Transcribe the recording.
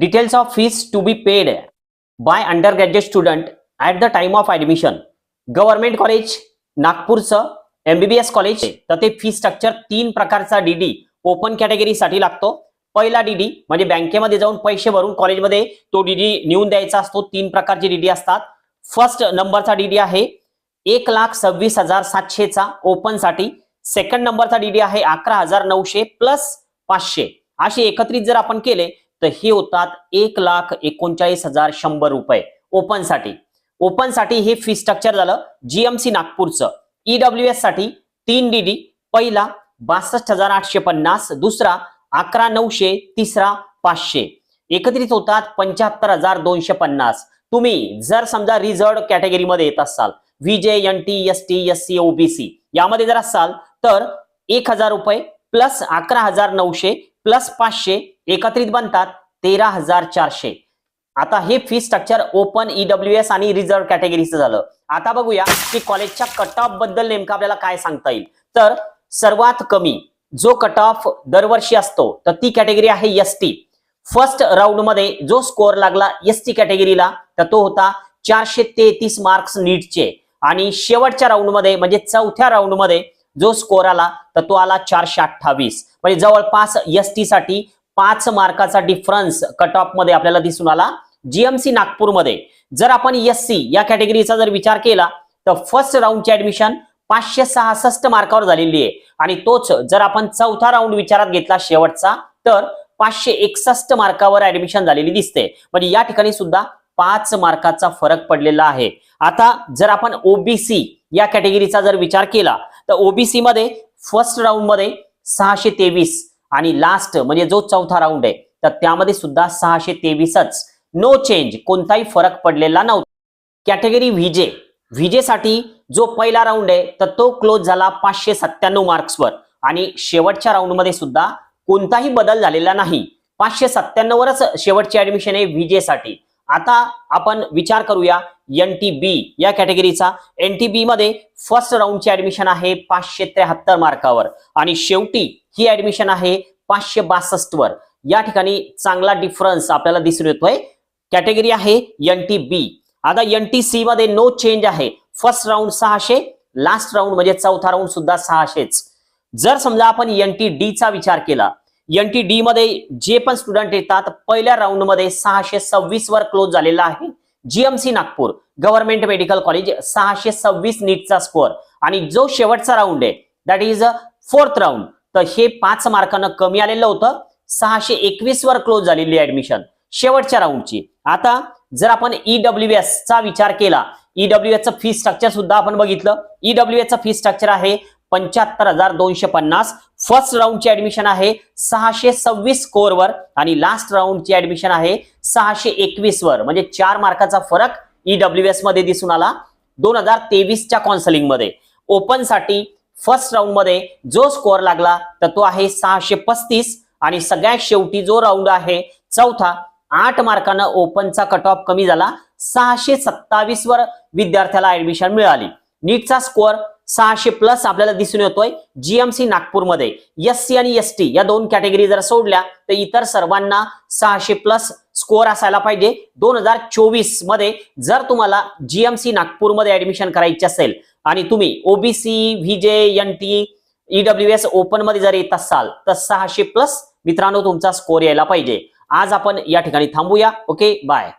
Details of fees to be paid by undergraduate student at the time of admission. Government college नागपूरचं MBBS college तर ते fee structure तीन प्रकारचा DD open कॅटेगरीसाठी लागतो. पहिला DD म्हणजे बँकेमध्ये जाऊन पैसे भरून कॉलेजमध्ये तो डीडी नेऊन द्यायचा असतो. तीन प्रकारचे डीडी असतात. फर्स्ट नंबरचा डीडी आहे एक लाख सव्वीस हजार सातशेचा ओपनसाठी सेकंड नंबरचा डीडी आहे अकरा हजार नऊशे प्लस पाचशे. असे एकत्रित जर आपण केले तर हे होतात एक लाख एकोणचाळीस हजार शंभर रुपये. ओपनसाठी ओपनसाठी हे फी स्ट्रक्चर झालं जीएमसी नागपूरचं. ईडब्ल्यू एससाठी तीन डीडी पहिला बासष्ट हजार आठशे पन्नास दुसरा अकरा नऊशे तिसरा पाचशे. एकत्रित होतात पंच्याहत्तर हजार दोनशे पन्नास. तुम्ही जर समजा रिझर्व कॅटेगरीमध्ये येत असाल VJ N T S T S C OBC यामध्ये जर असाल तर एक हजार रुपये प्लस अकरा हजार नऊशे प्लस पाचशे एकत्रित बनतात तेरा हजार चारशे. आता हे fee structure open E W S आणि रिझर्व कॅटेगरीचं झालं. आता बघूया की कॉलेजच्या कट ऑफबद्दल नेमकं आपल्याला काय सांगता येईल. तर सर्वात कमी जो कट ऑफ दरवर्षी असतो तर ती कॅटेगरी आहे एस टी फर्स्ट राऊंडमध्ये जो स्कोअर लागला एस टी कॅटेगरीला तर तो होता चारशे तेहतीस मार्क्स नीटचे. आणि शेवटच्या राऊंडमध्ये म्हणजे चौथ्या राऊंडमध्ये जो स्कोअर आला तर तो आला चारशे अठ्ठावीस. म्हणजे जवळपास एस टी साठी पाच मार्काचा डिफरन्स कट ऑफमध्ये आपल्याला दिसून आला जीएमसी नागपूरमध्ये. जर आपण एस सी या कॅटेगरीचा जर विचार केला तर फर्स्ट राऊंडची ऍडमिशन पाचशे सहासष्ट मार्कावर झालेली आहे. आणि तोच जर आपण चौथा राऊंड विचारात घेतला शेवटचा तर पाचशे एकसष्ट मार्कावर ऍडमिशन झालेली दिसते. म्हणजे या ठिकाणी सुद्धा पाच मार्काचा फरक पडलेला आहे. आता जर आपण ओबीसी या कॅटेगरीचा जर विचार केला तर ओबीसी मध्ये फर्स्ट राऊंडमध्ये सहाशे तेवीस आणि लास्ट म्हणजे जो चौथा राऊंड आहे तर त्यामध्ये सुद्धा सहाशे तेवीसच. नो चेंज कोणताही फरक पडलेला नव्हता. कॅटेगरी व्हीजे व्हीजेसाठी जो पहिला राऊंड आहे तर तो क्लोज झाला पाचशे सत्त्याण्णव मार्क्सवर आणि शेवटच्या राऊंडमध्ये सुद्धा कोणताही बदल झालेला नाही. पाचशे सत्त्याण्णववरच शेवटची ऍडमिशन आहे व्हीजेसाठी आता आपण विचार करूया एन टी बी या कॅटेगरीचा एन टी बी मध्ये फर्स्ट राऊंडची ऍडमिशन आहे पाचशे त्र्याहत्तर मार्कावर आणि शेवटी ही ऍडमिशन आहे पाचशे बासष्ट वर या ठिकाणी चांगला डिफरन्स आपल्याला दिसून येतोय. कॅटेगरी आहे एन टी बी आता एन टी सी मध्ये नो चेंज आहे. फर्स्ट राऊंड सहाशे लास्ट राऊंड म्हणजे चौथा राऊंड सुद्धा सहाशेच. जर समजा आपण एन टी डी चा विचार केला एन टी डी मध्ये जे पण स्टुडंट येतात पहिल्या राऊंडमध्ये सहाशे सव्वीस वर क्लोज झालेला आहे. GMC Nagpur government medical college सहाशे सव्वीस नीटचा स्कोअर आणि जो शेवटचा राऊंड आहे that is a fourth round तर हे पाच मार्कानं कमी आलेलं होतं. सहाशे एकवीस वर क्लोज झालेली ऍडमिशन शेवटच्या राऊंडची आता जर आपण ईडब्ल्यू एस चा विचार केला ईडब्ल्यू एस फी स्ट्रक्चर सुद्धा आपण बघितलं. ईडब्ल्यू एस फी स्ट्रक्चर आहे पंच्याहत्तर हजार दोनशे पन्नास. फर्स्ट राऊंडची ऍडमिशन आहे सहाशे सव्वीस स्कोअरवर आणि लास्ट राऊंडची ऍडमिशन आहे सहाशे एकवीस वर. म्हणजे चार मार्काचा फरक ईडब्ल्यू एसमध्ये दिसून आला. दोन हजार तेवीसच्या काउन्सिलिंगमध्ये. ओपनसाठी फर्स्ट राऊंडमध्ये जो स्कोअर लागला तर तो आहे सहाशे पस्तीस. आणि सगळ्यात शेवटी जो राऊंड आहे चौथा आठ मार्कानं ओपनचा कट ऑफ कमी झाला. सहाशे सत्तावीस वर विद्यार्थ्याला ऍडमिशन मिळाली. नीटचा स्कोअर सहाशे प्लस आपल्याला दिसून येतोय जीएमसी नागपूरमध्ये. एस सी आणि एस टी या दोन कॅटेगरी जर सोडल्या तर इतर सर्वांना सहाशे प्लस स्कोअर असायला पाहिजे. दोन हजार चोवीसमध्ये जर तुम्हाला जीएमसी नागपूरमध्ये ऍडमिशन करायची असेल आणि तुम्ही OBC VJ N T E W S ओपनमध्ये जर येत असाल तर सहाशे प्लस मित्रांनो तुमचा स्कोअर यायला पाहिजे. आज आपण या ठिकाणी थांबूया. Okay bye